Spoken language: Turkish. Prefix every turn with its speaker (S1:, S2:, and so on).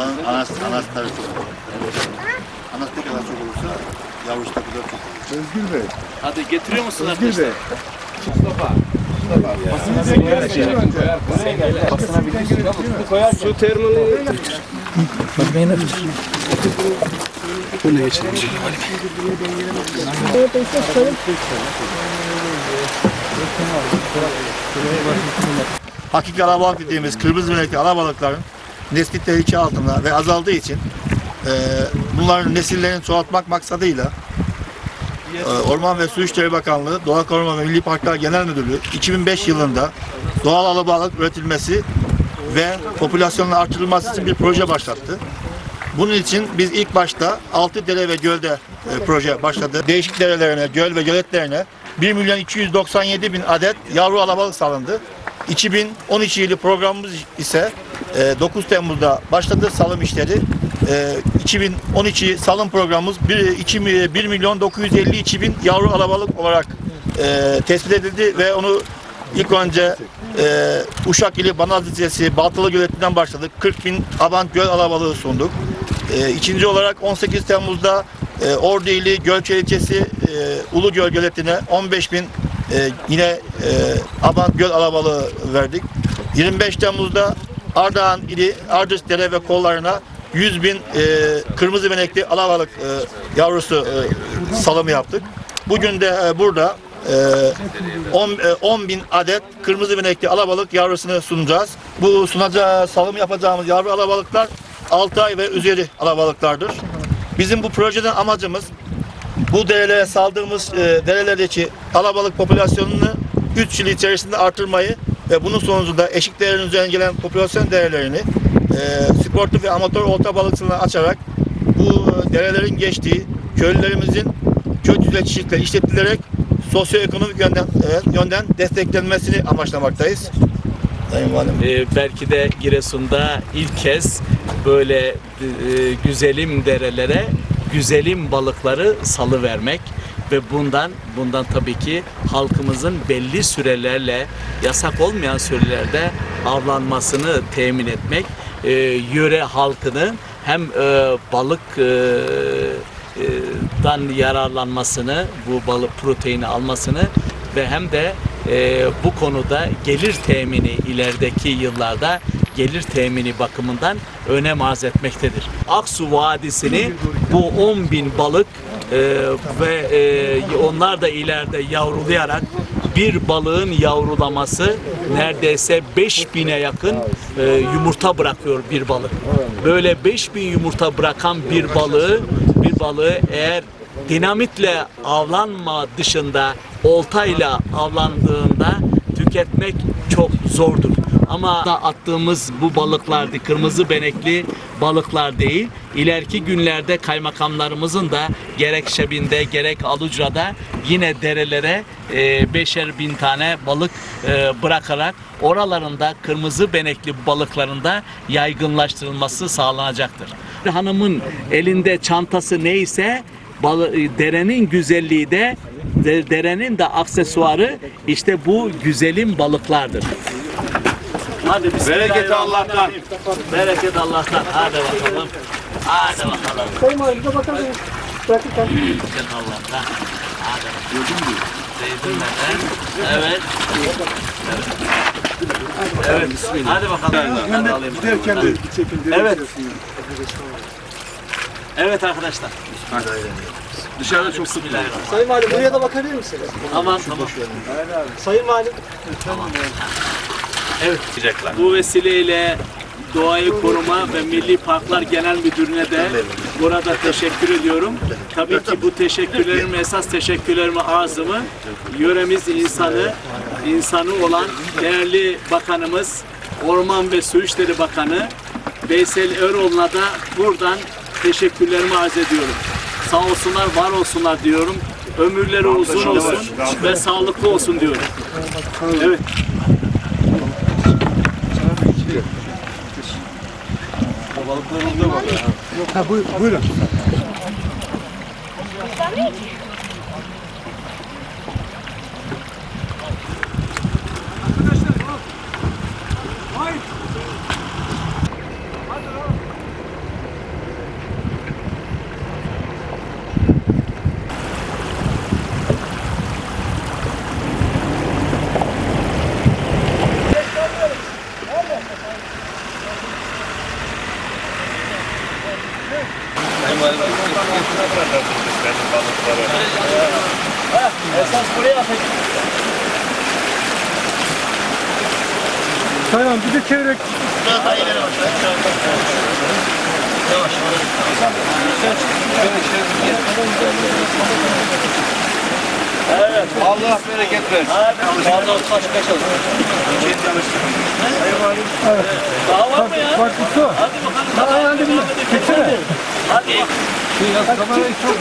S1: Buranın anas, anasları çok olur. Anas ne kadar çok olursa yavrusu da kadar çok olur.
S2: Özgür Bey.
S3: Hadi getiriyor musun
S2: Özgür
S3: arkadaşlar?
S2: Bey. Basına bir gelsin önce. Basına bir gelsin.
S3: Su termini
S1: Hakiki alabalık dediğimiz kırmızı benekli alabalıkların nesli tehlike altında ve azaldığı için e, bunların nesillerini çoğaltmak maksadıyla e, Orman ve Su İşleri Bakanlığı, Doğa Koruma ve Milli Parklar Genel Müdürlüğü 2005 yılında doğal alabalık üretilmesi ve popülasyonun artırılması için bir proje başlattı. Bunun için biz ilk başta altı dere ve gölde e, proje başladı. Değişik derelerine, göl ve göletlerine 1 milyon 297 bin adet yavru alabalık salındı. 2012 yılı programımız ise e, 9 Temmuz'da başladı salım işleri. E, 2012 salım programımız 1, 2, 1 milyon 952 bin yavru alabalık olarak e, tespit edildi ve onu ilk önce e, Uşak ili Banaz ilçesi Baltalı Göleti'nden başladık. 40 bin Abant göl alabalığı sunduk. E, ikinci olarak 18 Temmuz'da e, Ordu ili Gölçe ilçesi e, Ulu Göl Göleti'ne 15 bin e, yine e, Abant göl alabalığı verdik. 25 Temmuz'da Ardahan ili Ardıç dere ve kollarına 100 bin e, kırmızı benekli alabalık e, yavrusu e, salımı yaptık. Bugün de e, burada e, 10, e, 10 bin adet kırmızı benekli alabalık yavrusunu sunacağız. Bu sunacağı salım yapacağımız yavru alabalıklar 6 ay ve üzeri alabalıklardır. Bizim bu projeden amacımız bu derelere saldığımız e, derelerdeki alabalık popülasyonunu 3 yıl içerisinde artırmayı ve bunun sonucunda eşik değerin üzerine gelen popülasyon değerlerini e, sportif ve amatör olta balıkçılığına açarak bu derelerin geçtiği köylülerimizin köy düzleşikle işletilerek sosyoekonomik yönden, e, yönden desteklenmesini amaçlamaktayız. Sayın Valim.
S3: Ee, belki de Giresun'da ilk kez böyle e, güzelim derelere güzelim balıkları salı vermek ve bundan bundan tabii ki halkımızın belli sürelerle yasak olmayan sürelerde avlanmasını temin etmek e, yöre halkının hem e, balık e, e, dan yararlanmasını, bu balık proteini almasını ve hem de e, bu konuda gelir temini ilerideki yıllarda gelir temini bakımından önem arz etmektedir. Aksu Vadisi'ni bu 10 bin balık e, ve e, onlar da ileride yavrulayarak bir balığın yavrulaması neredeyse 5000'e yakın e, yumurta bırakıyor bir balık. Böyle 5000 yumurta bırakan bir balığı bir balığı eğer dinamitle avlanma dışında oltayla avlandığında tüketmek çok zordur. Ama da attığımız bu balıklar kırmızı benekli balıklar değil. İleriki günlerde kaymakamlarımızın da gerek Şebin'de gerek Alucra'da yine derelere e, beşer bin tane balık e, bırakarak oralarında kırmızı benekli balıklarında yaygınlaştırılması sağlanacaktır. Hanımın elinde çantası neyse balı, derenin güzelliği de- derenin de aksesuarı işte bu güzelim balıklardır. Hadi
S4: Bereket Allah'tan.
S3: Bereket Allah'tan. Hadi bakalım. Hadi bakalım.
S5: Sayın Valim bir bakar mısınız? Bırakırken.
S3: Bereket Allah'tan. Hadi bakalım. Zeytinlerden. Evet. Evet. Evet. Hadi bakalım. Hadi alayım.
S2: Giderken de çekin.
S3: Evet. Evet arkadaşlar.
S4: Dışarıda çok
S3: Bismillahirrahmanirrahim.
S5: Sayın Valim buraya da bakabilir misiniz?
S3: Aman tamam.
S5: Sayın Valim.
S3: Evet. Bu vesileyle Doğayı Koruma ve Milli Parklar Genel Müdürü'ne de burada teşekkür ediyorum. Tabii ki bu teşekkürlerim esas teşekkürlerimi ağzımı yöremiz insanı, insanı olan değerli bakanımız Orman ve Su İşleri Bakanı Veysel Eroğlu'na da buradan teşekkürlerimi arz ediyorum. Sağ olsunlar, var olsunlar diyorum. Ömürleri uzun olsun ve sağlıklı olsun diyorum. Evet.
S2: Ha, buyur, buyurun.
S3: Esas buraya atacak.
S5: Tamam bir de çevirek.
S4: Allah bereket versin.
S3: Fazla olsa açık açalım. Daha var mı ya?
S5: Bak bu.
S3: Hadi bakalım.
S5: Hadi hadi bir. Çeksene.
S3: Hadi.
S5: Kamerayı çok